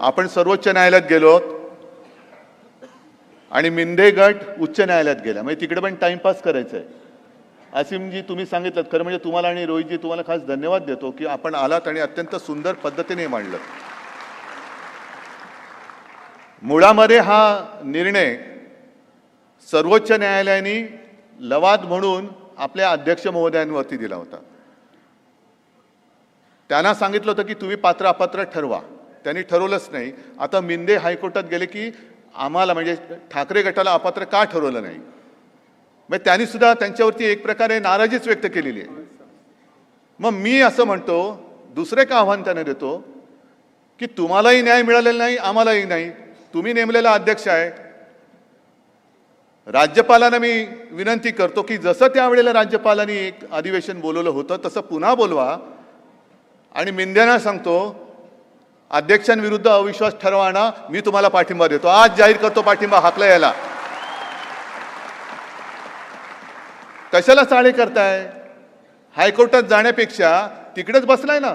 आपण सर्वोच्च न्यायालयात गेलो आणि मिंदे गट उच्च न्यायालयात गेला म्हणजे तिकडे पण टाइमपास करायचं आहे असिमजी तुम्ही सांगितलं खरं म्हणजे तुम्हाला आणि रोहितजी तुम्हाला खास धन्यवाद देतो की आपण आलात आणि अत्यंत सुंदर पद्धतीने मांडलं. मुळामध्ये हा निर्णय सर्वोच्च न्यायालयाने लवाद म्हणून आपल्या अध्यक्ष महोदयांवरती दिला होता. त्यांना सांगितलं होतं की तुम्ही पात्र अपात्र ठरवा. त्यांनी ठरवलंच नाही. आता मिंदे हायकोर्टात गेले की आम्हाला म्हणजे ठाकरे गटाला अपात्र का ठरवलं नाही? मग त्यांनी सुद्धा त्यांच्यावरती एक प्रकारे नाराजीच व्यक्त केलेली आहे. मग मी असं म्हणतो दुसरे का आव्हान त्यांना देतो की तुम्हालाही न्याय मिळालेला नाही आम्हालाही नाही. तुम्ही नेमलेला अध्यक्ष आहे. राज्यपालांना मी विनंती करतो की जसं त्यावेळेला राज्यपालांनी एक अधिवेशन बोलवलं होतं तसं पुन्हा बोलवा. आणि मिंद्यांना सांगतो अध्यक्षांविरुद्ध अविश्वास ठरवाना मी तुम्हाला पाठिंबा देतो. आज जाहीर करतो पाठिंबा हाकला याला. कशाला चाळे करताय? हायकोर्टात जाण्यापेक्षा तिकडेच बसलाय ना.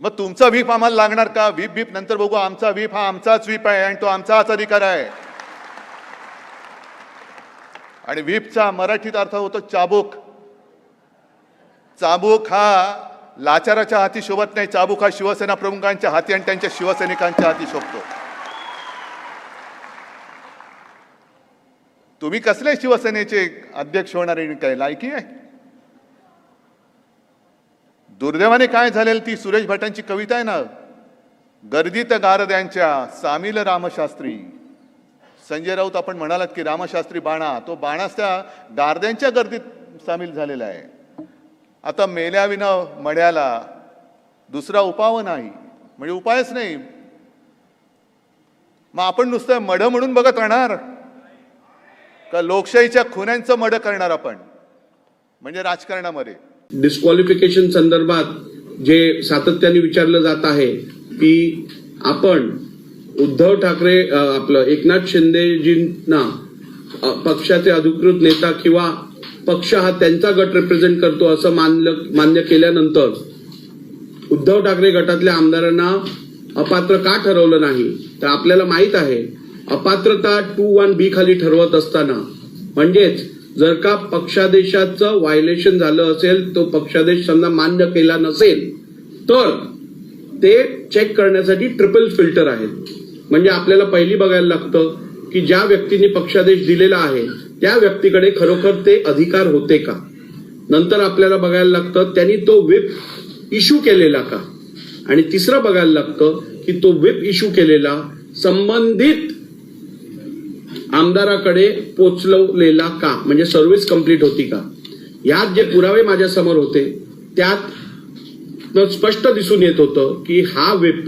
मग तुमचा व्हीप आम्हाला लागणार का? व्हीप व्हीप नंतर बघू. आमचा व्हीप हा आमचाच व्हीप आहे आणि तो आमचाच अधिकार आहे. आणि व्हीपचा मराठीत अर्थ होतो चाबूक. चाबूक हा लाचाराच्या हाती शोभत नाही. चाबूक हा शिवसेना प्रमुखांच्या हाती आणि त्यांच्या शिवसैनिकांच्या हाती शोभतो. तुम्ही कसले शिवसेनेचे अध्यक्ष होणारे आणि काय लायकी आहे? दुर्दैवाने काय झालेलं ती सुरेश भटांची कविता आहे ना? गर्दीत गारद्यांच्या सामील रामशास्त्री. संजय राऊत आपण म्हणालात की रामशास्त्री बाणा. तो बाणास त्या गारद्यांच्या गर्दीत सामील झालेला आहे. आता मेल्याविना मड्याला दुसरा उपाव नाही म्हणजे उपायच नाही. मग आपण नुसतं मड म्हणून बघत राहणार? का लोकशाहीच्या खुन्यांचं मड करणार आपण? म्हणजे राजकारणामध्ये. डिस्क्वालिफिकेशन संदर्भात जे सातत्याने विचारलं जात आहे की आपण उद्धव ठाकरे आपलं एकनाथ शिंदेजींना पक्षाचे अधिकृत नेता किंवा पक्ष हा त्यांचा गट रिप्रेझेंट करतो असं मानलं मान्य केल्यानंतर उद्धव ठाकरे गटातल्या आमदारांना अपात्र का ठरवलं नाही? तर आपल्याला माहीत आहे अपात्रता टू वन बी खाली ठरवत असताना म्हणजेच जर का पक्षादेशाचं व्हायलेशन झालं असेल तो पक्षादेश समजा मान्य केला नसेल तर ते चेक करण्यासाठी ट्रिपल फिल्टर आहेत. म्हणजे आपल्याला पहिली बघायला लागतं की ज्या व्यक्तीने पक्षादेश दिलेला आहे त्या व्यक्तीकडे खरोखर ते अधिकार होते का? नंतर आपल्याला बघायला लागतं त्यांनी तो व्हिप इश्यू केलेला का? आणि तिसरं बघायला लागतं की तो व्हिप इश्यू केलेला संबंधित आमदाराकडे पोचलवलेला का? म्हणजे सर्व्हिस कंप्लीट होती का? यात जे पुरावे माझ्यासमोर होते त्यात स्पष्ट दिसून येत होतं की हा व्हिप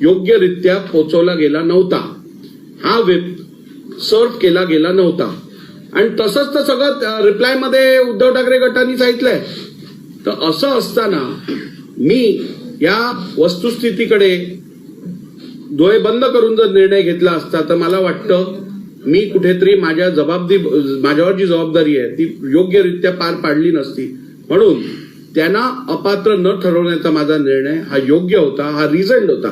योग्यरित्या पोचवला गेला नव्हता. हा व्हिप सर्व केला गेला नव्हता. आणि तसंच तर सगळं रिप्लायमध्ये उद्धव ठाकरे गटाने सांगितलंय. तर असं असताना मी या वस्तुस्थितीकडे डोळे बंद करून जर निर्णय घेतला असता तर मला वाटतं मी कुठेतरी माझ्या जबाबदी माझ्यावर जी जबाबदारी आहे ती योग्यरित्या पार पाडली नसती. म्हणून त्यांना अपात्र न ठरवण्याचा माझा निर्णय हा योग्य होता हा रिझल्ट होता.